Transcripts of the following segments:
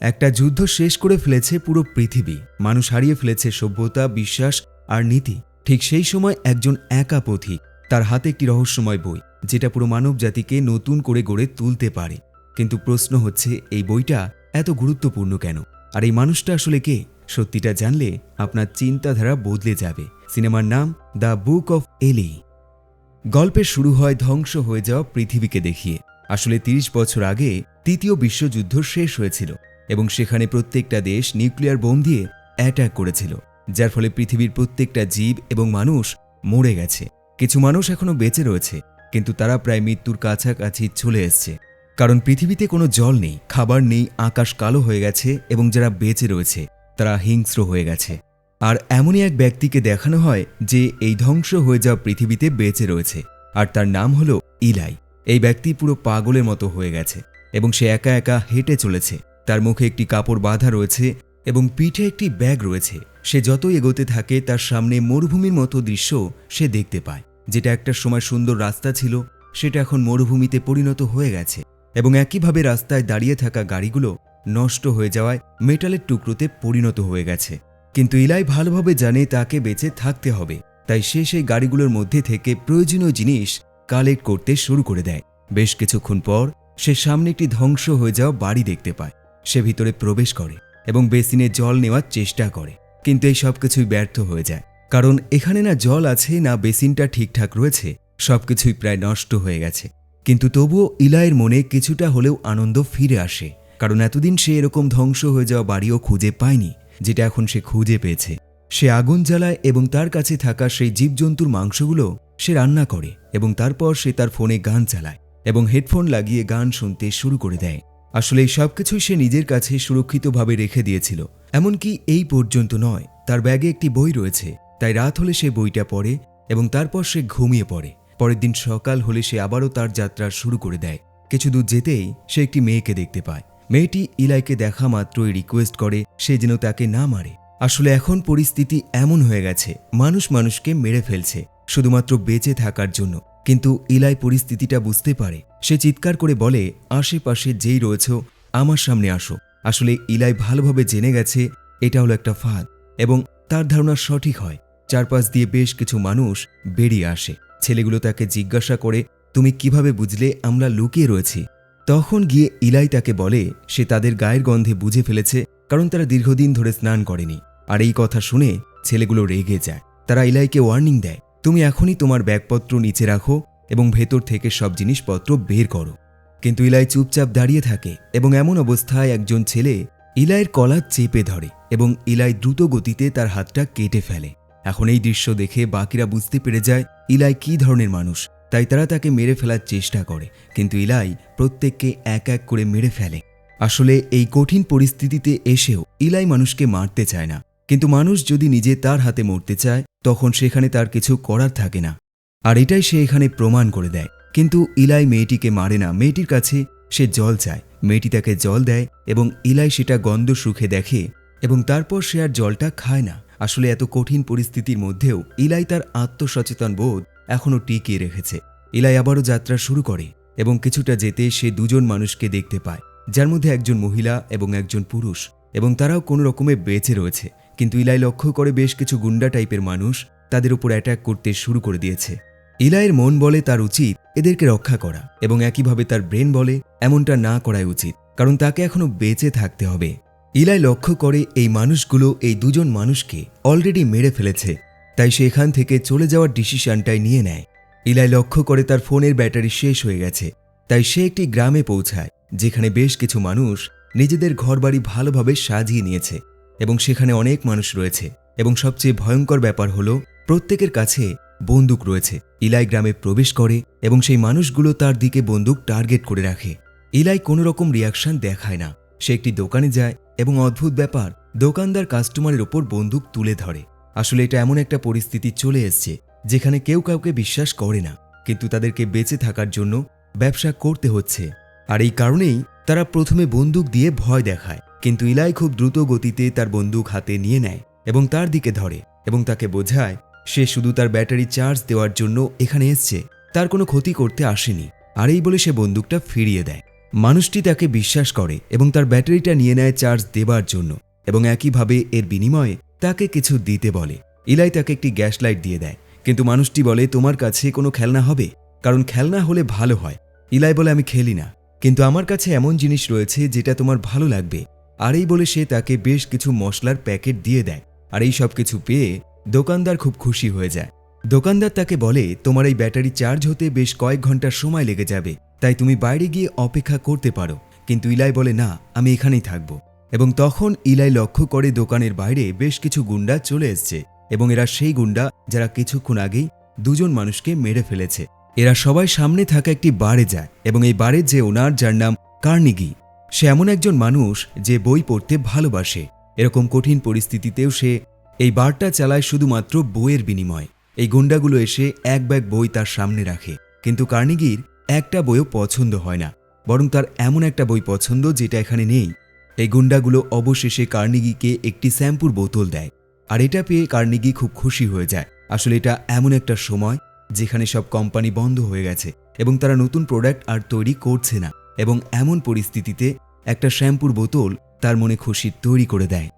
একটা যুদ্ধ শেষ করে ফেলেছে পুরো পৃথিবী। মানুষ হারিয়ে ফেলেছে সভ্যতা, বিশ্বাস আর নীতি। ঠিক সেই সময় একজন একা পথিক তার হাতে একটি রহস্যময় বই, যেটা পুরো মানব জাতিকে নতুন করে গড়ে তুলতে পারে। কিন্তু প্রশ্ন হচ্ছে, এই বইটা এত গুরুত্বপূর্ণ কেন? আর এই মানুষটা আসলে কে? সত্যিটা জানলে আপনার চিন্তাধারা বদলে যাবে। সিনেমার নাম দ্য বুক অফ এলি। গল্পের শুরু হয় ধ্বংস হয়ে যাওয়া পৃথিবীকে দেখিয়ে। আসলে ৩০ বছর আগে তৃতীয় বিশ্বযুদ্ধ শেষ হয়েছিল। এবং সেখানে প্রত্যেকটা দেশ নিউক্লিয়ার বোম দিয়ে অ্যাটাক করেছিল, যার ফলে পৃথিবীর প্রত্যেকটা জীব এবং মানুষ মরে গেছে। কিছু মানুষ এখনও বেঁচে রয়েছে, কিন্তু তারা প্রায় মৃত্যুর কাছাকাছি চলে এসছে। কারণ পৃথিবীতে কোনো জল নেই, খাবার নেই, আকাশ কালো হয়ে গেছে এবং যারা বেঁচে রয়েছে, তারা হিংস্র হয়ে গেছে। আর এমনই এক ব্যক্তিকে দেখানো হয় যে এই ধ্বংস হয়ে যাওয়া পৃথিবীতে বেঁচে রয়েছে, আর তার নাম হলো ইলাই। এই ব্যক্তি পুরো পাগলের মতো হয়ে গেছে এবং সে একা একা হেঁটে চলেছে। তার মুখে একটি কাপড় বাঁধা রয়েছে এবং পিঠে একটি ব্যাগ রয়েছে। সে যতই এগোতে থাকে, তার সামনে মরুভূমির মতো দৃশ্য সে দেখতে পায়। যেটা একটা সময় সুন্দর রাস্তা ছিল, সেটা এখন মরুভূমিতে পরিণত হয়ে গেছে এবং একইভাবে রাস্তায় দাঁড়িয়ে থাকা গাড়িগুলো নষ্ট হয়ে যাওয়ায় মেটালের টুকরোতে পরিণত হয়ে গেছে। কিন্তু ইলাই ভালোভাবে জানে তাকে বেঁচে থাকতে হবে, তাই সে সেই গাড়িগুলোর মধ্যে থেকে প্রয়োজনীয় জিনিস কালেক্ট করতে শুরু করে দেয়। বেশ কিছুক্ষণ পর সে সামনে একটি ধ্বংস হয়ে যাওয়া বাড়ি দেখতে পায়। সে ভিতরে প্রবেশ করে এবং বেসিনে জল নেওয়ার চেষ্টা করে। কিন্তু এই সব কিছুই ব্যর্থ হয়ে যায়। কারণ এখানে না জল আছে, না বেসিনটা ঠিকঠাক রয়েছে, সবকিছুই প্রায় নষ্ট হয়ে গেছে। কিন্তু তবুও ইলাইয়ের মনে কিছুটা হলেও আনন্দ ফিরে আসে। কারণ এতদিন সে এরকম ধ্বংস হয়ে যাওয়া বাড়িও খুঁজে পায়নি, যেটা এখন সে খুঁজে পেয়েছে। সে আগুন জ্বালায় এবং তার কাছে থাকা সেই জীবজন্তুর মাংসগুলো সে রান্না করে এবং তারপর সে তার ফোনে গান চালায় এবং হেডফোন লাগিয়ে গান শুনতে শুরু করে দেয়। আসলে এই সবকিছুই সে নিজের কাছে সুরক্ষিতভাবে রেখে দিয়েছিল। এমনকি এই পর্যন্ত নয়, তার ব্যাগে একটি বই রয়েছে। তাই রাত হলে সে বইটা পড়ে এবং তারপর সে ঘুমিয়ে পড়ে। পরের দিন সকাল হলে সে আবারও তার যাত্রা শুরু করে দেয়। কিছু দূর যেতেই সে একটি মেয়েকে দেখতে পায়। মেয়েটি ইলাইকে দেখা মাত্রই রিকোয়েস্ট করে, সে যেন তাকে না মারে। আসলে এখন পরিস্থিতি এমন হয়ে গেছে, মানুষ মানুষকে মেরে ফেলছে, শুধুমাত্র বেঁচে থাকার জন্য। কিন্তু ইলাই পরিস্থিতিটা বুঝতে পারে। সে চিৎকার করে বলে, আশেপাশে যেই রয়েছ, আমার সামনে আসো। আসলে ইলাই ভালোভাবে জেনে গেছে, এটা হলো একটা ফাঁদ এবং তার ধারণা সঠিক হয়। চারপাশ দিয়ে বেশ কিছু মানুষ বেরিয়ে আসে। ছেলেগুলো তাকে জিজ্ঞাসা করে, তুমি কীভাবে বুঝলে আমরা লুকিয়ে রয়েছি? তখন গিয়ে ইলাই তাকে বলে, সে তাদের গায়ের গন্ধে বুঝে ফেলেছে, কারণ তারা দীর্ঘদিন ধরে স্নান করেনি। আর এই কথা শুনে ছেলেগুলো রেগে যায়। তারা ইলাইকে ওয়ার্নিং দেয়, তুমি এখনই তোমার ব্যাগপত্র নিচে রাখো এবং ভেতর থেকে সব জিনিসপত্র বের করো। কিন্তু ইলাই চুপচাপ দাঁড়িয়ে থাকে এবং এমন অবস্থায় একজন ছেলে ইলাইয়ের কলা চেপে ধরে এবং ইলাই দ্রুত গতিতে তার হাতটা কেটে ফেলে। এখন এই দৃশ্য দেখে বাকিরা বুঝতে পেরে যায় ইলাই কি ধরনের মানুষ, তাই তারা তাকে মেরে ফেলার চেষ্টা করে, কিন্তু ইলাই প্রত্যেককে এক এক করে মেরে ফেলে। আসলে এই কঠিন পরিস্থিতিতে এসেও ইলাই মানুষকে মারতে চায় না, কিন্তু মানুষ যদি নিজে তার হাতে মরতে চায়, তখন সেখানে তার কিছু করার থাকে না। আর এটাই সে এখানে প্রমাণ করে দেয়। কিন্তু ইলাই মেয়েটিকে মারে না। মেয়েটির কাছে সে জল চায়। মেয়েটি তাকে জল দেয় এবং ইলাই সেটা গন্ধ সুখে দেখে এবং তারপর সে আর জলটা খায় না। আসলে এত কঠিন পরিস্থিতির মধ্যেও ইলাই তার আত্মসচেতন বোধ এখনও টিকিয়ে রেখেছে। ইলাই আবারও যাত্রা শুরু করে এবং কিছুটা যেতে সে দুজন মানুষকে দেখতে পায়, যার মধ্যে একজন মহিলা এবং একজন পুরুষ এবং তারাও কোনো রকমে বেঁচে রয়েছে। কিন্তু ইলাই লক্ষ্য করে বেশ কিছু গুন্ডা টাইপের মানুষ তাদের উপর অ্যাটাক করতে শুরু করে দিয়েছে। ইলাইয়ের মন বলে তার উচিত এদেরকে রক্ষা করা এবং একইভাবে তার ব্রেন বলে এমনটা না করাই উচিত, কারণ তাকে এখনও বেঁচে থাকতে হবে। ইলাই লক্ষ্য করে এই মানুষগুলো এই দুজন মানুষকে অলরেডি মেরে ফেলেছে, তাই সে এখান থেকে চলে যাওয়ার ডিসিশনটাই নিয়ে নেয়। ইলাই লক্ষ্য করে তার ফোনের ব্যাটারি শেষ হয়ে গেছে, তাই সে একটি গ্রামে পৌঁছায়, যেখানে বেশ কিছু মানুষ নিজেদের ঘরবাড়ি ভালোভাবে সাজিয়ে নিয়েছে এবং সেখানে অনেক মানুষ রয়েছে এবং সবচেয়ে ভয়ঙ্কর ব্যাপার হলো প্রত্যেকের কাছে বন্দুক রয়েছে। ইলাই গ্রামে প্রবেশ করে এবং সেই মানুষগুলো তার দিকে বন্দুক টার্গেট করে রাখে। ইলাই কোনো রকম রিয়াকশন দেখায় না। সে একটি দোকানে যায় এবং অদ্ভুত ব্যাপার, দোকানদার কাস্টমারের ওপর বন্দুক তুলে ধরে। আসলে এটা এমন একটা পরিস্থিতি চলে এসছে, যেখানে কেউ কাউকে বিশ্বাস করে না, কিন্তু তাদেরকে বেঁচে থাকার জন্য ব্যবসা করতে হচ্ছে। আর এই কারণেই তারা প্রথমে বন্দুক দিয়ে ভয় দেখায়, কিন্তু ইলাই খুব দ্রুত গতিতে তার বন্দুক হাতে নিয়ে নেয় এবং তার দিকে ধরে এবং তাকে বোঝায় সে শুধু তার ব্যাটারি চার্জ দেওয়ার জন্য এখানে এসছে। তার কোনো ক্ষতি করতে আসেনি। আর এই বলে সে বন্দুকটা ফিরিয়ে দেয়। মানুষটি তাকে বিশ্বাস করে এবং তার ব্যাটারিটা নিয়ে নেয় চার্জ দেবার জন্য এবং একইভাবে এর বিনিময়ে তাকে কিছু দিতে বলে। ইলাই তাকে একটি গ্যাস লাইট দিয়ে দেয়। কিন্তু মানুষটি বলে, তোমার কাছে কোনো খেলনা হবে? কারণ খেলনা হলে ভালো হয়। ইলাই বলে, আমি খেলি না। কিন্তু আমার কাছে এমন জিনিস রয়েছে যেটা তোমার ভালো লাগবে। আর এই বলে সে তাকে বেশ কিছু মশলার প্যাকেট দিয়ে দেয়। আর এই সব কিছু পেয়ে দোকানদার খুব খুশি হয়ে যায়। দোকানদার তাকে বলে, তোমার এই ব্যাটারি চার্জ হতে বেশ কয়েক ঘণ্টার সময় লেগে যাবে, তাই তুমি বাইরে গিয়ে অপেক্ষা করতে পারো। কিন্তু ইলাই বলে, না, আমি এখানেই থাকব। এবং তখন ইলাই লক্ষ্য করে দোকানের বাইরে বেশ কিছু গুন্ডা চলে এসছে এবং এরা সেই গুন্ডা যারা কিছুক্ষণ আগেই দুজন মানুষকে মেরে ফেলেছে। এরা সবাই সামনে থাকা একটি বারে যায় এবং এই বারের যে ওনার, যার নাম কার্নিগি, সে এমন একজন মানুষ যে বই পড়তে ভালোবাসে। এরকম কঠিন পরিস্থিতিতেও সে এই বারটা চালায় শুধুমাত্র বইয়ের বিনিময়। এই গুন্ডাগুলো এসে এক ব্যাগ বই তার সামনে রাখে। কিন্তু কার্নিগির একটা বইও পছন্দ হয় না। বরং তার এমন একটা বই পছন্দ যেটা এখানে নেই। এই গুন্ডাগুলো অবশেষে কার্নিগিকে একটি শ্যাম্পুর বোতল দেয়। আর এটা পেয়ে কার্নিগি খুব খুশি হয়ে যায়। আসলে এটা এমন একটা সময় যেখানে সব কোম্পানি বন্ধ হয়ে গেছে এবং তারা নতুন প্রোডাক্ট আর তৈরি করছে না। এবং এমন পরিস্থিতিতে একটা শ্যাম্পুর বোতল তার মনে খুশি তৈরি করে দেয়।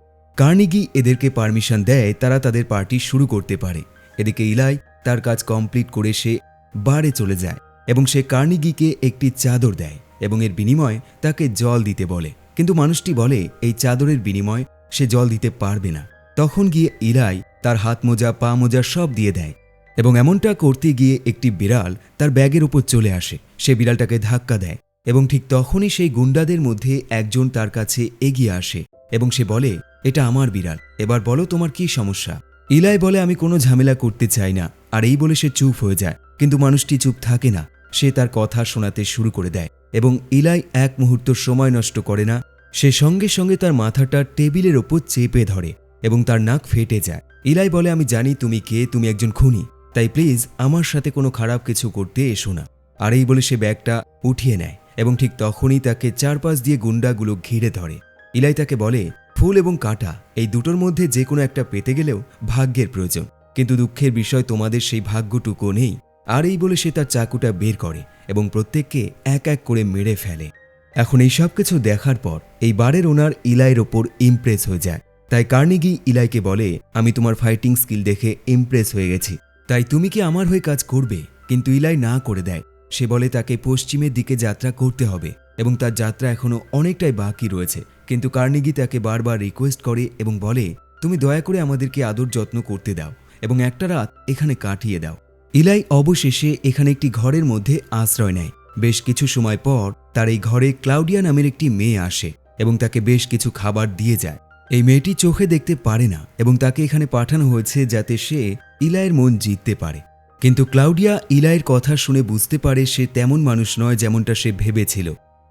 কার্নিগি এদেরকে পারমিশন দেয়, তারা তাদের পার্টি শুরু করতে পারে। এদিকে ইলাই তার কাজ কমপ্লিট করে সে বারে চলে যায় এবং সে কার্নিগিকে একটি চাদর দেয় এবং এর বিনিময়ে তাকে জল দিতে বলে। কিন্তু মানুষটি বলে, এই চাদরের বিনিময় সে জল দিতে পারবে না। তখন গিয়ে ইলাই তার হাত মোজা, পা মোজা সব দিয়ে দেয় এবং এমনটা করতে গিয়ে একটি বিড়াল তার ব্যাগের উপর চলে আসে। সে বিড়ালটাকে ধাক্কা দেয় এবং ঠিক তখনই সেই গুন্ডাদের মধ্যে একজন তার কাছে এগিয়ে আসে। এবং সে বলে, এটা আমার বিড়াল। এবার বলো তোমার কি সমস্যা? ইলাই বলে, আমি কোনো ঝামেলা করতে চাই না। আর এই বলে সে চুপ হয়ে যায়। কিন্তু মানুষটি চুপ থাকে না। সে তার কথা শোনাতে শুরু করে দেয় এবং ইলাই এক মুহূর্ত সময় নষ্ট করে না। সে সঙ্গে সঙ্গে তার মাথাটা টেবিলের ওপর চেপে ধরে এবং তার নাক ফেটে যায়। ইলাই বলে, আমি জানি তুমি কে, তুমি একজন খুনি। তাই প্লিজ আমার সাথে কোনো খারাপ কিছু করতে এসো না। আর এই বলে সে ব্যাগটা উঠিয়ে নেয় এবং ঠিক তখনই তাকে চারপাশ দিয়ে গুন্ডাগুলো ঘিরে ধরে। ইলাই তাকে বলে, ফুল এবং কাঁটা, এই দুটোর মধ্যে যে কোনো একটা পেতে গেলেও ভাগ্যের প্রয়োজন। কিন্তু দুঃখের বিষয় তোমাদের সেই ভাগ্যটুকু নেই। আর এই বলে সে তার চাকুটা বের করে এবং প্রত্যেককে এক এক করে মেরে ফেলে। এখন এই সব কিছু দেখার পর এই বারের ওনার ইলাইয়ের ওপর ইমপ্রেস হয়ে যায়। তাই কার্নিগি ইলাইকে বলে, আমি তোমার ফাইটিং স্কিল দেখে ইমপ্রেস হয়ে গেছি। তাই তুমি কি আমার হয়ে কাজ করবে? কিন্তু ইলাই না করে দেয়। সে বলে, তাকে পশ্চিমের দিকে যাত্রা করতে হবে। এবং তার যাত্রা এখনও অনেকটাই বাকি রয়েছে। কিন্তু কার্নিগি তাকে বারবার রিকোয়েস্ট করে এবং বলে, তুমি দয়া করে আমাদেরকে আদর যত্ন করতে দাও এবং একটা রাত এখানে কাটিয়ে দাও। ইলাই অবশেষে এখানে একটি ঘরের মধ্যে আশ্রয় নেয়। বেশ কিছু সময় পর তার এই ঘরে ক্লাউডিয়া নামের একটি মেয়ে আসে এবং তাকে বেশ কিছু খাবার দিয়ে যায়। এই মেয়েটি চোখে দেখতে পারে না এবং তাকে এখানে পাঠানো হয়েছে যাতে সে ইলাইয়ের মন জিততে পারে। কিন্তু ক্লাউডিয়া ইলাইয়ের কথা শুনে বুঝতে পারে সে তেমন মানুষ নয় যেমনটা সে ভেবেছিল।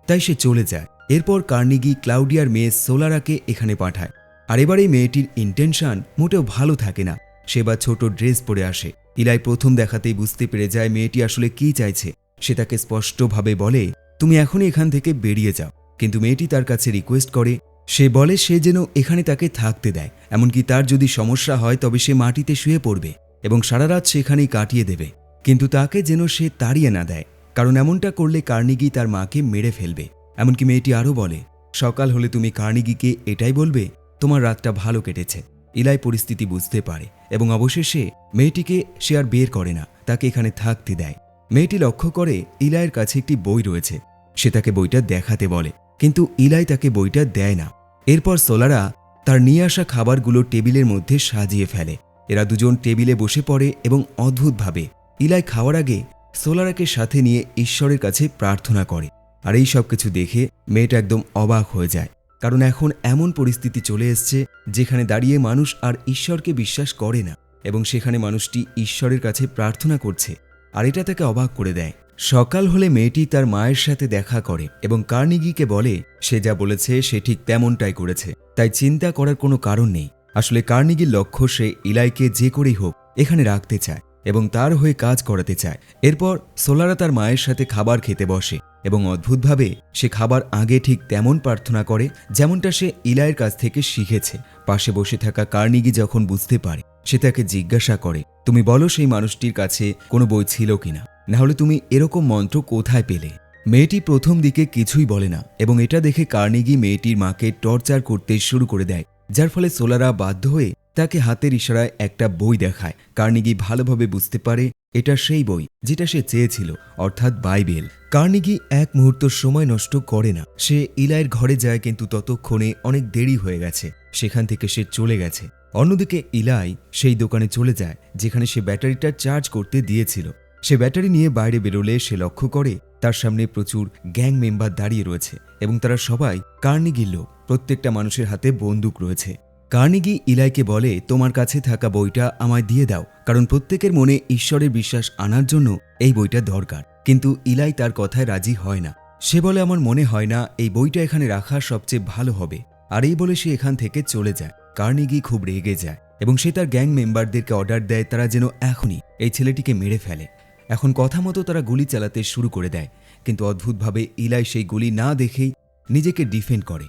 তাই সে চলে যায়। এরপর কার্নিগি ক্লাউডিয়ার মেয়ে সোলারাকে এখানে পাঠায়। আর এবার এই মেয়েটির ইন্টেনশন মোটেও ভালো থাকে না। সে বা ছোট ড্রেস পরে আসে। ইলাই প্রথম দেখাতেই বুঝতে পেরে যায় মেয়েটি আসলে কি চাইছে। সে তাকে স্পষ্টভাবে বলে, তুমি এখনই এখান থেকে বেরিয়ে যাও। কিন্তু মেয়েটি তার কাছে রিকোয়েস্ট করে, সে বলে সে যেন এখানে তাকে থাকতে দেয়। এমনকি তার যদি সমস্যা হয় তবে সে মাটিতে শুয়ে পড়বে এবং সারা রাত সেখানেই কাটিয়ে দেবে। কিন্তু তাকে যেন সে তাড়িয়ে না দেয়। কারণ এমনটা করলে কার্নিগি তার মাকে মেরে ফেলবে। এমনকি মেয়েটি আরও বলে, সকাল হলে তুমি কার্নিগিকে এটাই বলবে, তোমার রাতটা ভালো কেটেছে। ইলাই পরিস্থিতি বুঝতে পারে এবং অবশেষে মেয়েটিকে সে আর বের করে না, তাকে এখানে থাকতে দেয়। মেয়েটি লক্ষ্য করে ইলাইয়ের কাছে একটি বই রয়েছে। সে তাকে বইটা দেখাতে বলে, কিন্তু ইলাই তাকে বইটা দেয় না। এরপর সোলারা তার নিয়ে আসা খাবারগুলো টেবিলের মধ্যে সাজিয়ে ফেলে। এরা দুজন টেবিলে বসে পড়ে এবং অদ্ভুতভাবে ইলাই খাওয়ার আগে সোলারাকে সাথে নিয়ে ঈশ্বরের কাছে প্রার্থনা করে। আর এই সব কিছু দেখে মেয়েটা একদম অবাক হয়ে যায়। কারণ এখন এমন পরিস্থিতি চলে এসছে যেখানে দাঁড়িয়ে মানুষ আর ঈশ্বরকে বিশ্বাস করে না এবং সেখানে মানুষটি ঈশ্বরের কাছে প্রার্থনা করছে আর এটা তাকে অবাক করে দেয়। সকাল হলে মেয়েটি তার মায়ের সাথে দেখা করে এবং কার্নিগিকে বলে, সে যা বলেছে সে ঠিক তেমনটাই করেছে। তাই চিন্তা করার কোনো কারণ নেই। আসলে কার্নিগির লক্ষ্য সে ইলাইকে যে করেই হোক এখানে রাখতে চায়। এবং তার হয়ে কাজ করাতে চায়। এরপর সোলারা তার মায়ের সাথে খাবার খেতে বসে এবং অদ্ভুতভাবে সে খাবার আগে ঠিক তেমন প্রার্থনা করে যেমনটা সে ইলাইয়ের কাছ থেকে শিখেছে। পাশে বসে থাকা কার্নিগি যখন বুঝতে পারে, সে তাকে জিজ্ঞাসা করে, তুমি বলো সেই মানুষটির কাছে কোনো বই ছিল কিনা? নাহলে তুমি এরকম মন্ত্র কোথায় পেলে? মেয়েটি প্রথম দিকে কিছুই বলে না এবং এটা দেখে কার্নিগি মেয়েটির মাকে টর্চার করতে শুরু করে দেয়, যার ফলে সোলারা বাধ্য হয়ে তাকে হাতের ইশারায় একটা বই দেখায়। কার্নিগি ভালোভাবে বুঝতে পারে এটা সেই বই যেটা সে চেয়েছিল, অর্থাৎ বাইবেল। কার্নিগি এক মুহূর্ত সময় নষ্ট করে না। সে ইলাইয়ের ঘরে যায় কিন্তু ততক্ষণে অনেক দেরি হয়ে গেছে। সেখান থেকে সে চলে গেছে। অন্যদিকে ইলাই সেই দোকানে চলে যায়, যেখানে সে ব্যাটারিটা চার্জ করতে দিয়েছিল। সে ব্যাটারি নিয়ে বাইরে বেরোলে সে লক্ষ্য করে তার সামনে প্রচুর গ্যাং মেম্বার দাঁড়িয়ে রয়েছে এবং তারা সবাই কার্নিগির লোক। প্রত্যেকটা মানুষের হাতে বন্দুক রয়েছে। কার্নিগি ইলাইকে বলে, তোমার কাছে থাকা বইটা আমায় দিয়ে দাও, কারণ প্রত্যেকের মনে ঈশ্বরের বিশ্বাস আনার জন্য এই বইটা দরকার। কিন্তু ইলাই তার কথায় রাজি হয় না। সে বলে, আমার মনে হয় না, এই বইটা এখানে রাখা সবচেয়ে ভালো হবে। আর এই বলে সে এখান থেকে চলে যায়। কার্নিগি খুব রেগে যায় এবং সে তার গ্যাং মেম্বারদেরকে অর্ডার দেয়, তারা যেন এখনই এই ছেলেটিকে মেরে ফেলে। এখন কথা মতো তারা গুলি চালাতে শুরু করে দেয়, কিন্তু অদ্ভুতভাবে ইলাই সেই গুলি না দেখেই নিজেকে ডিফেন্ড করে।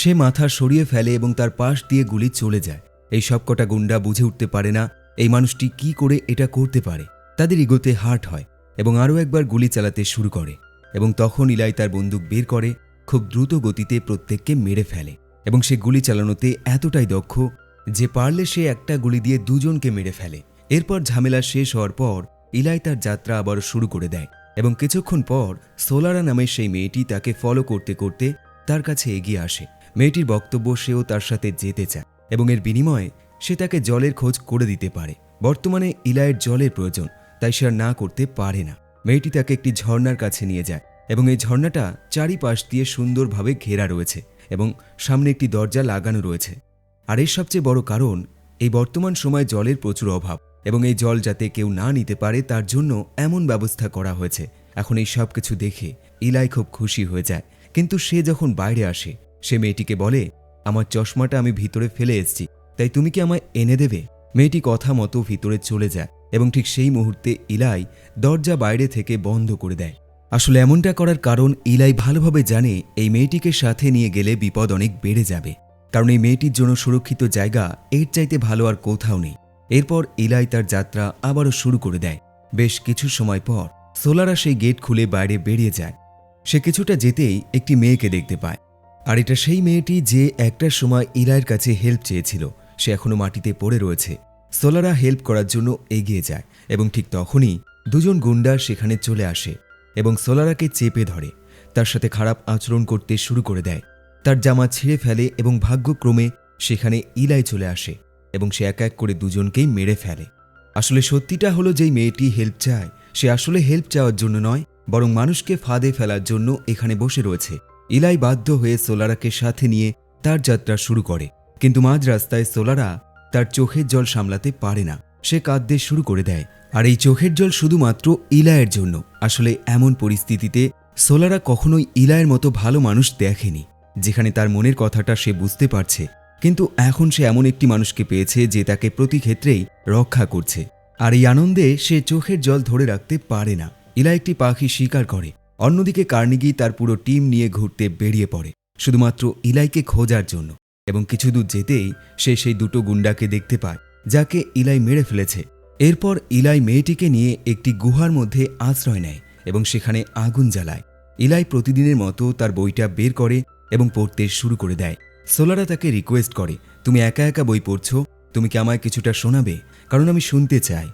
সে মাথা সরিয়ে ফেলে এবং তার পাশ দিয়ে গুলি চলে যায়। এই সবকটা গুন্ডা বুঝে উঠতে পারে না, এই মানুষটি কি করে এটা করতে পারে। তাদের ইগোতে হার্ট হয় এবং আরও একবার গুলি চালাতে শুরু করে এবং তখন ইলাই তার বন্দুক বের করে, খুব দ্রুত গতিতে প্রত্যেককে মেরে ফেলে এবং সে গুলি চালানোতে এতটাই দক্ষ যে পারলে সে একটা গুলি দিয়ে দুজনকে মেরে ফেলে। এরপর ঝামেলা শেষ হওয়ার পর ইলাই তার যাত্রা আবার শুরু করে দেয় এবং কিছুক্ষণ পর সোলারা নামের সেই মেয়েটি তাকে ফলো করতে করতে তার কাছে এগিয়ে আসে। মেয়েটির বক্তব্য সেও তার সাথে যেতে চায় এবং এর বিনিময়ে সে তাকে জলের খোঁজ করে দিতে পারে। বর্তমানে ইলায়ের জলের প্রয়োজন, তাই সে আর না করতে পারে না। মেয়েটি তাকে একটি ঝর্ণার কাছে নিয়ে যায় এবং এই ঝর্ণাটা চারিপাশ দিয়ে সুন্দরভাবে ঘেরা রয়েছে এবং সামনে একটি দরজা লাগানো রয়েছে। আর এর সবচেয়ে বড় কারণ, এই বর্তমান সময় জলের প্রচুর অভাব এবং এই জল যাতে কেউ না নিতে পারে, তার জন্য এমন ব্যবস্থা করা হয়েছে। এখন এই সব কিছু দেখে ইলাই খুব খুশি হয়ে যায়। কিন্তু সে যখন বাইরে আসে সে মেয়েটিকে বলে, আমার চশমাটা আমি ভিতরে ফেলে এসেছি, তাই তুমি কি আমায় এনে দেবে? মেয়েটি কথা মতো ভিতরে চলে যায় এবং ঠিক সেই মুহূর্তে ইলাই দরজা বাইরে থেকে বন্ধ করে দেয়। আসলে এমনটা করার কারণ ইলাই ভালোভাবে জানে এই মেয়েটিকে সাথে নিয়ে গেলে বিপদ অনেক বেড়ে যাবে, কারণ এই মেয়েটির জন্য সুরক্ষিত জায়গা এর চাইতে ভালো আর কোথাও নেই। এরপর ইলাই তার যাত্রা আবারও শুরু করে দেয়। বেশ কিছু সময় পর সোলারা সেই গেট খুলে বাইরে বেরিয়ে যায়। সে কিছুটা যেতেই একটি মেয়েকে দেখতে পায়। আর এটা সেই মেয়েটি যে একটার সময় ইলাইয়ের কাছে হেল্প চেয়েছিল, সে এখনও মাটিতে পড়ে রয়েছে। সোলারা হেল্প করার জন্য এগিয়ে যায় এবং ঠিক তখনই দুজন গুন্ডা সেখানে চলে আসে এবং সোলারাকে চেপে ধরে, তার সাথে খারাপ আচরণ করতে শুরু করে দেয়। তার জামা ছিঁড়ে ফেলে এবং ভাগ্যক্রমে সেখানে ইলাই চলে আসে এবং সে এক এক করে দুজনকেই মেরে ফেলে। আসলে সত্যিটা হলো যেই মেয়েটি হেল্প চায়, সে আসলে হেল্প চাওয়ার জন্য নয়, বরং মানুষকে ফাঁদে ফেলার জন্য এখানে বসে রয়েছে। ইলাই বাধ্য হয়ে সোলারাকে সাথে নিয়ে তার যাত্রা শুরু করে। কিন্তু মাঝ রাস্তায় সোলারা তার চোখের জল সামলাতে পারে না। সে কাঁদতে শুরু করে দেয়। আর এই চোখের জল শুধুমাত্র ইলায়ের জন্য। আসলে এমন পরিস্থিতিতে সোলারা কখনোই ইলায়ের মতো ভালো মানুষ দেখেনি, যেখানে তার মনের কথাটা সে বুঝতে পারছে। কিন্তু এখন সে এমন একটি মানুষকে পেয়েছে যে তাকে প্রতি ক্ষেত্রেই রক্ষা করছে। আর এই আনন্দে সে চোখের জল ধরে রাখতে পারে না। ইলা একটি পাখি শিকার করে। অন্যদিকে কার্নিগি তার পুরো টিম নিয়ে ঘুরতে বেরিয়ে পড়ে, শুধুমাত্র ইলাইকে খোঁজার জন্য, এবং কিছু দূর যেতেই সে সেই দুটো গুন্ডাকে দেখতে পায়, যাকে ইলাই মেরে ফেলেছে। এরপর ইলাই মেয়েটিকে নিয়ে একটি গুহার মধ্যে আশ্রয় নেয় এবং সেখানে আগুন জ্বালায়। ইলাই প্রতিদিনের মতো তার বইটা বের করে এবং পড়তে শুরু করে দেয়। সোলারা তাকে রিকোয়েস্ট করে, তুমি একা একা বই পড়ছ? তুমি কি আমায় কিছুটা শোনাবে? কারণ আমি শুনতে চাই।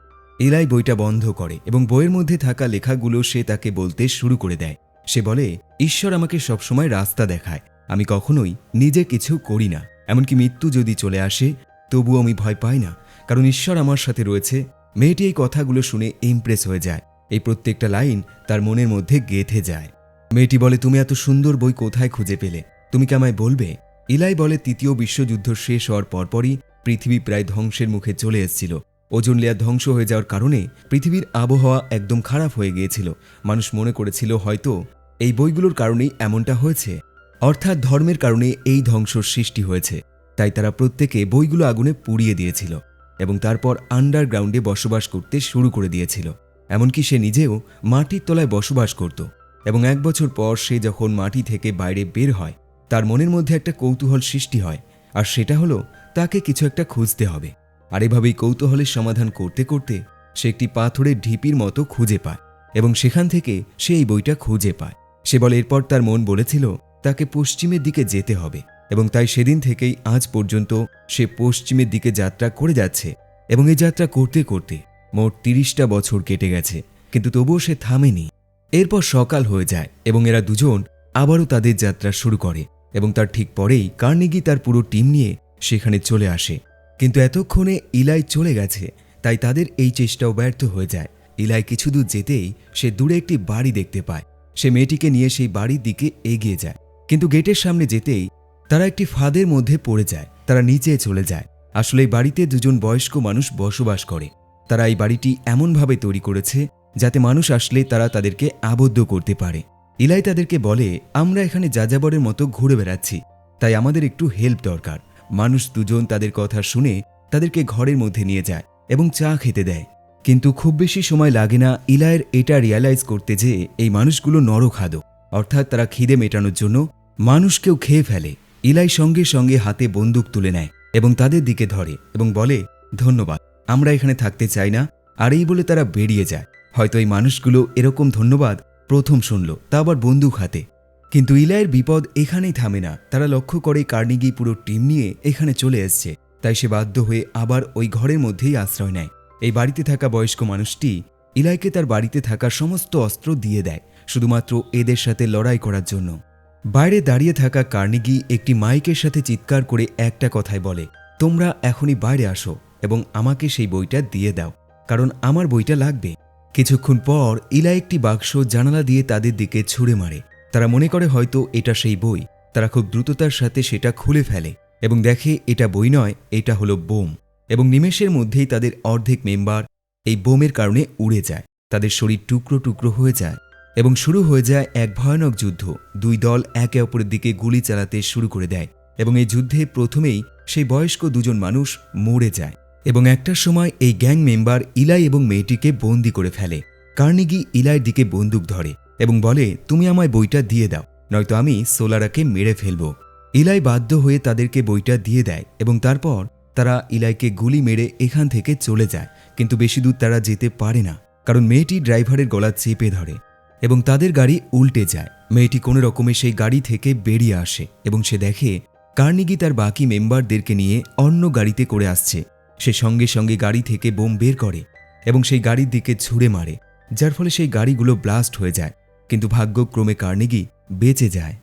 ইলাই বইটা বন্ধ করে এবং বইয়ের মধ্যে থাকা লেখাগুলো সে তাকে বলতে শুরু করে দেয়। সে বলে, ঈশ্বর আমাকে সবসময় রাস্তা দেখায়। আমি কখনোই নিজে কিছু করি না। এমনকি মৃত্যু যদি চলে আসে, তবুও আমি ভয় পাই না। কারণ ঈশ্বর আমার সাথে রয়েছে। মেয়েটি এই কথাগুলো শুনে ইমপ্রেস হয়ে যায়। এই প্রত্যেকটা লাইন তার মনের মধ্যে গেঁথে যায়। মেয়েটি বলে, তুমি এত সুন্দর বই কোথায় খুঁজে পেলে? তুমি কি আমায় বলবে? ইলাই বলে, তৃতীয় বিশ্বযুদ্ধ শেষ হওয়ার পরপরই পৃথিবী প্রায় ধ্বংসের মুখে চলে এসেছিল। ওজন লেয়ার ধ্বংস হয়ে যাওয়ার কারণে পৃথিবীর আবহাওয়া একদম খারাপ হয়ে গিয়েছিল। মানুষ মনে করেছিল হয়তো এই বইগুলোর কারণেই এমনটা হয়েছে। অর্থাৎ ধর্মের কারণে এই ধ্বংসর সৃষ্টি হয়েছে। তাই তারা প্রত্যেকে বইগুলো আগুনে পুড়িয়ে দিয়েছিল এবং তারপর আন্ডারগ্রাউন্ডে বসবাস করতে শুরু করে দিয়েছিল। এমনকি সে নিজেও মাটির তলায় বসবাস করত এবং এক বছর পর সে যখন মাটি থেকে বাইরে বের হয়, তার মনের মধ্যে একটা কৌতূহল সৃষ্টি হয়। আর সেটা হলো, তাকে কিছু একটা খুঁজতে হবে। আর এভাবেই কৌতূহলের সমাধান করতে করতে সে একটি পাথরের ঢিপির মতো খুঁজে পায় এবং সেখান থেকে সে এই বইটা খুঁজে পায়। সে বলে, এরপর তার মন বলেছিল, তাকে পশ্চিমের দিকে যেতে হবে এবং তাই সেদিন থেকেই আজ পর্যন্ত সে পশ্চিমের দিকে যাত্রা করে যাচ্ছে এবং এই যাত্রা করতে করতে মোট তিরিশটা বছর কেটে গেছে, কিন্তু তবুও সে থামেনি। এরপর সকাল হয়ে যায় এবং এরা দুজন আবারও তাদের যাত্রা শুরু করে এবং তার ঠিক পরেই কার্নিগি তার পুরো টিম নিয়ে সেখানে চলে আসে। কিন্তু এতক্ষণে ইলাই চলে গেছে, তাই তাদের এই চেষ্টাও ব্যর্থ হয়ে যায়। ইলাই কিছু দূর যেতেই সে দূরে একটি বাড়ি দেখতে পায়। সে মেয়েটিকে নিয়ে সেই বাড়ির দিকে এগিয়ে যায়। কিন্তু গেটের সামনে যেতেই তারা একটি ফাঁদের মধ্যে পড়ে যায়, তারা নিচে চলে যায়। আসলে এই বাড়িতে দুজন বয়স্ক মানুষ বসবাস করে। তারা এই বাড়িটি এমনভাবে তৈরি করেছে যাতে মানুষ আসলে তারা তাদেরকে আবদ্ধ করতে পারে। ইলাই তাদেরকে বলে, আমরা এখানে যাযাবরের মতো ঘুরে বেড়াচ্ছি, তাই আমাদের একটু হেল্প দরকার। মানুষ দুজন তাদের কথা শুনে তাদেরকে ঘরের মধ্যে নিয়ে যায় এবং চা খেতে দেয়। কিন্তু খুব বেশি সময় লাগে না ইলায়ের এটা রিয়ালাইজ করতে যে এই মানুষগুলো নরখাদক। অর্থাৎ তারা খিদে মেটানোর জন্য মানুষকেও খেয়ে ফেলে। ইলাই সঙ্গে সঙ্গে হাতে বন্দুক তুলে নেয় এবং তাদের দিকে ধরে এবং বলে, ধন্যবাদ, আমরা এখানে থাকতে চাই না। আর এই বলে তারা বেরিয়ে যায়। হয়তো এই মানুষগুলো এরকম ধন্যবাদ প্রথম শুনল, তা আবার বন্দুক হাতে। কিন্তু ইলায়ের বিপদ এখানেই থামে না। তারা লক্ষ্য করে কার্নিগি পুরো টিম নিয়ে এখানে চলে এসছে। তাই সে বাধ্য হয়ে আবার ওই ঘরের মধ্যেই আশ্রয় নেয়। এই বাড়িতে থাকা বয়স্ক মানুষটি ইলাইকে তার বাড়িতে থাকা সমস্ত অস্ত্র দিয়ে দেয়, শুধুমাত্র এদের সাথে লড়াই করার জন্য। বাইরে দাঁড়িয়ে থাকা কার্নিগি একটি মাইকের সাথে চিৎকার করে একটা কথাই বলে, তোমরা এখনই বাইরে আসো এবং আমাকে সেই বইটা দিয়ে দাও, কারণ আমার বইটা লাগবে। কিছুক্ষণ পর ইলা একটি বাক্স জানালা দিয়ে তাদের দিকে ছুঁড়ে মারে। তারা মনে করে হয়তো এটা সেই বই। তারা খুব দ্রুততার সাথে সেটা খুলে ফেলে এবং দেখে এটা বই নয়, এটা হলো বোম। এবং নিমেষের মধ্যেই তাদের অর্ধেক মেম্বার এই বোমের কারণে উড়ে যায়। তাদের শরীর টুকরো টুকরো হয়ে যায় এবং শুরু হয়ে যায় এক ভয়ানক যুদ্ধ। দুই দল একে অপরের দিকে গুলি চালাতে শুরু করে দেয় এবং এই যুদ্ধে প্রথমেই সেই বয়স্ক দুজন মানুষ মরে যায় এবং একটার সময় এই গ্যাং মেম্বার ইলাই এবং মেয়েটিকে বন্দি করে ফেলে। কার্নিগি ইলাইয়ের দিকে বন্দুক ধরে এবং বলে, তুমি আমায় বইটা দিয়ে দাও, নয়তো আমি সোলারাকে মেরে ফেলব। ইলাই বাধ্য হয়ে তাদেরকে বইটা দিয়ে দেয় এবং তারপর তারা ইলাইকে গুলি মেরে এখান থেকে চলে যায়। কিন্তু বেশি দূর তারা যেতে পারে না, কারণ মেয়েটি ড্রাইভারের গলা চেপে ধরে এবং তাদের গাড়ি উল্টে যায়। মেয়েটি কোনো রকমে সেই গাড়ি থেকে বেরিয়ে আসে এবং সে দেখে কার্নিগি তার বাকি মেম্বারদেরকে নিয়ে অন্য গাড়িতে করে আসছে। সে সঙ্গে সঙ্গে গাড়ি থেকে বোম বের করে এবং সেই গাড়ির দিকে ছুঁড়ে মারে, যার ফলে সেই গাড়িগুলো ব্লাস্ট হয়ে যায়। কিন্তু ভাগ্যক্রমে কার্নেগি বেঁচে যায়।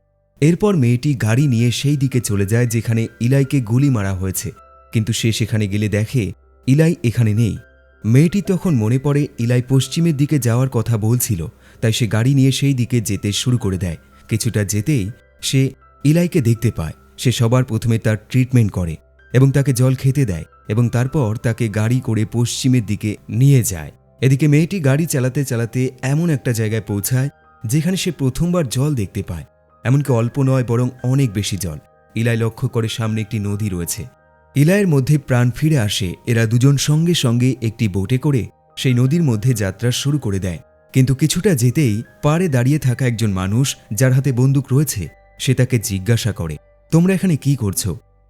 এরপর মেয়েটি গাড়ি নিয়ে সেই দিকে চলে যায় যেখানে ইলাইকে গুলি মারা হয়েছে। কিন্তু সে সেখানে গেলে দেখে, ইলাই এখানে নেই। মেয়েটি তখন মনে পড়ে, ইলাই পশ্চিমের দিকে যাওয়ার কথা বলছিল, তাই সে গাড়ি নিয়ে সেই দিকে যেতে শুরু করে দেয়। কিছুটা যেতেই সে ইলাইকে দেখতে পায়। সে সবার প্রথমে তার ট্রিটমেন্ট করে এবং তাকে জল খেতে দেয় এবং তারপর তাকে গাড়ি করে পশ্চিমের দিকে নিয়ে যায়। এদিকে মেয়েটি গাড়ি চালাতে চালাতে এমন একটা জায়গায় পৌঁছায় যেখানে সে প্রথমবার জল দেখতে পায়, এমনকি অল্প নয় বরং অনেক বেশি জল। ইলাই লক্ষ্য করে সামনে একটি নদী রয়েছে। ইলাইয়ের মধ্যে প্রাণ ফিরে আসে, এরা দুজন সঙ্গে সঙ্গে একটি বোটে করে সেই নদীর মধ্যে যাত্রা শুরু করে দেয়। কিন্তু কিছুটা যেতেই পাড়ে দাঁড়িয়ে থাকা একজন মানুষ যার হাতে বন্দুক রয়েছে, সে তাকে জিজ্ঞাসা করে, তোমরা এখানে কি করছ?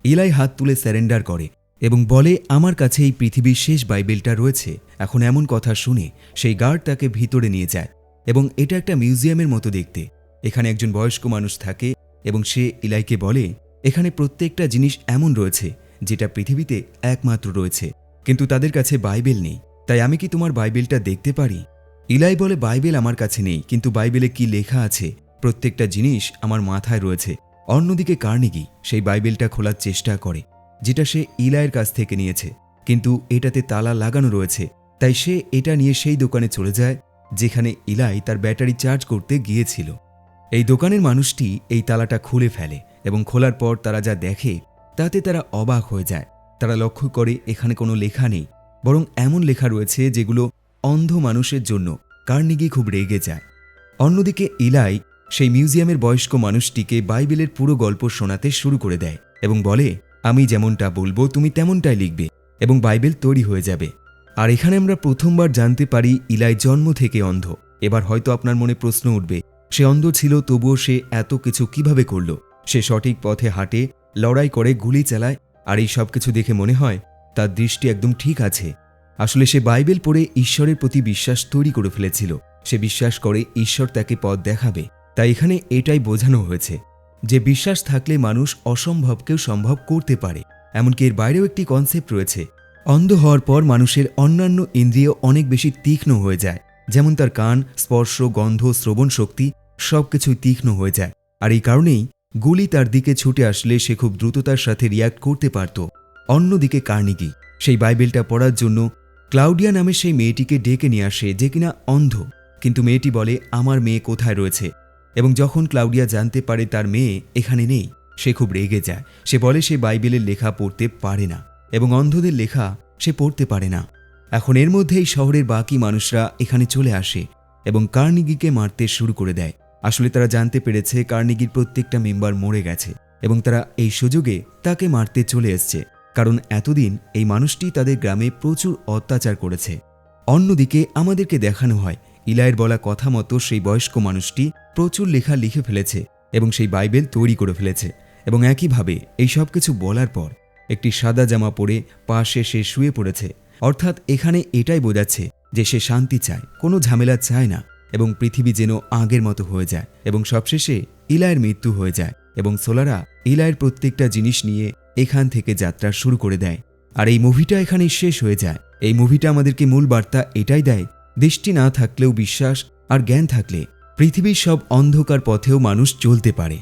ইলাই হাত তুলে স্যারেন্ডার করে এবং বলে, আমার কাছে এই পৃথিবীর শেষ বাইবেলটা রয়েছে। এখন এমন কথা শুনে সেই গার্ড তাকে ভিতরে নিয়ে যায়। এবং এটা একটা মিউজিয়ামের মতো দেখতে। এখানে একজন বয়স্ক মানুষ থাকে এবং সে ইলাইকে বলে, এখানে প্রত্যেকটা জিনিস এমন রয়েছে, যেটা পৃথিবীতে একমাত্র রয়েছে, কিন্তু তাদের কাছে বাইবেল নেই। তাই আমি কি তোমার বাইবেলটা দেখতে পারি? ইলাই বলে, বাইবেল আমার কাছে নেই, কিন্তু বাইবেলে কি লেখা আছে? প্রত্যেকটা জিনিস আমার মাথায় রয়েছে। অন্যদিকে কার্নিগি সেই বাইবেলটা খোলার চেষ্টা করে, যেটা সে ইলাইয়ের কাছ থেকে নিয়েছে। কিন্তু এটাতে তালা লাগানো রয়েছে, তাই সে এটা নিয়ে সেই দোকানে চলে যায় যেখানে ইলাই তার ব্যাটারি চার্জ করতে গিয়েছিল। এই দোকানের মানুষটি এই তালাটা খুলে ফেলে এবং খোলার পর তারা যা দেখে, তাতে তারা অবাক হয়ে যায়। তারা লক্ষ্য করে এখানে কোনো লেখা নেই, বরং এমন লেখা রয়েছে যেগুলো অন্ধ মানুষের জন্য কার্নিগি খুব রেগে যায়। অন্যদিকে ইলাই সেই মিউজিয়ামের বয়স্ক মানুষটিকে বাইবেলের পুরো গল্প শোনাতে শুরু করে দেয় এবং বলে, আমি যেমনটা বলব, তুমি তেমনটাই লিখবে এবং বাইবেল তৈরি হয়ে যাবে। আর এখানে আমরা প্রথমবার জানতে পারি ইলাই জন্ম থেকে অন্ধ। এবার হয়তো আপনার মনে প্রশ্ন উঠবে, সে অন্ধ ছিল তবুও সে এত কিছু কীভাবে করল? সে সঠিক পথে হাঁটে, লড়াই করে, গুলি চালায়, আর এই সব কিছু দেখে মনে হয় তার দৃষ্টি একদম ঠিক আছে। আসলে সে বাইবেল পড়ে ঈশ্বরের প্রতি বিশ্বাস তৈরি করে ফেলেছিল। সে বিশ্বাস করে ঈশ্বর তাকে পথ দেখাবে। তাই এখানে এটাই বোঝানো হয়েছে যে বিশ্বাস থাকলে মানুষ অসম্ভবকেও সম্ভব করতে পারে। এমনকি এর বাইরেও একটি কনসেপ্ট রয়েছে অন্ধ হওয়ার পর মানুষের অন্যান্য ইন্দ্রিয় অনেক বেশি তীক্ষ্ণ হয়ে যায়। যেমন তার কান, স্পর্শ, গন্ধ, শ্রবণ শক্তি সবকিছুই তীক্ষ্ণ হয়ে যায়। আর এই কারণেই গুলি তার দিকে ছুটে আসলে সে খুব দ্রুততার সাথে রিয়াক্ট করতে পারত। অন্যদিকে কার্নিগি, সেই বাইবেলটা পড়ার জন্য ক্লাউডিয়া নামে সেই মেয়েটিকে ডেকে নিয়ে আসে যে কিনা অন্ধ। কিন্তু মেয়েটি বলে, আমার মেয়ে কোথায় রয়েছে? এবং যখন ক্লাউডিয়া জানতে পারে তার মেয়ে এখানে নেই, সে খুব রেগে যায়। সে বলে, সে বাইবেলের লেখা পড়তে পারে না। এবং অন্ধদের লেখা সে পড়তে পারে না। এখন এর মধ্যেই শহরের বাকি মানুষরা এখানে চলে আসে এবং কার্নিগিকে মারতে শুরু করে দেয়। আসলে তারা জানতে পেরেছে কার্নিগির প্রত্যেকটা মেম্বার মরে গেছে এবং তারা এই সুযোগে তাকে মারতে চলে এসছে। কারণ এতদিন এই মানুষটি তাদের গ্রামে প্রচুর অত্যাচার করেছে। অন্যদিকে আমাদেরকে দেখানো হয় ইলায়ের বলা কথা মতো সেই বয়স্ক মানুষটি প্রচুর লেখা লিখে ফেলেছে এবং সেই বাইবেল তৈরি করে ফেলেছে এবং একইভাবে এই সব কিছু বলার পর একটি সাদা জামা পরে পাশে সে শুয়ে পড়েছে। অর্থাৎ এখানে এটাই বোঝাচ্ছে যে সে শান্তি চায়, কোনো ঝামেলা চায় না এবং পৃথিবী যেন আগের মতো হয়ে যায় এবং সবশেষে ইলায়ের মৃত্যু হয়ে যায় এবং সোলারা ইলায়ের প্রত্যেকটা জিনিস নিয়ে এখান থেকে যাত্রা শুরু করে দেয়। আর এই মুভিটা এখানেই শেষ হয়ে যায়। এই মুভিটা আমাদেরকে মূল বার্তা এটাই দেয়, দৃষ্টি না থাকলেও বিশ্বাস আর জ্ঞান থাকলে পৃথিবীর সব অন্ধকার পথেও মানুষ চলতে পারে।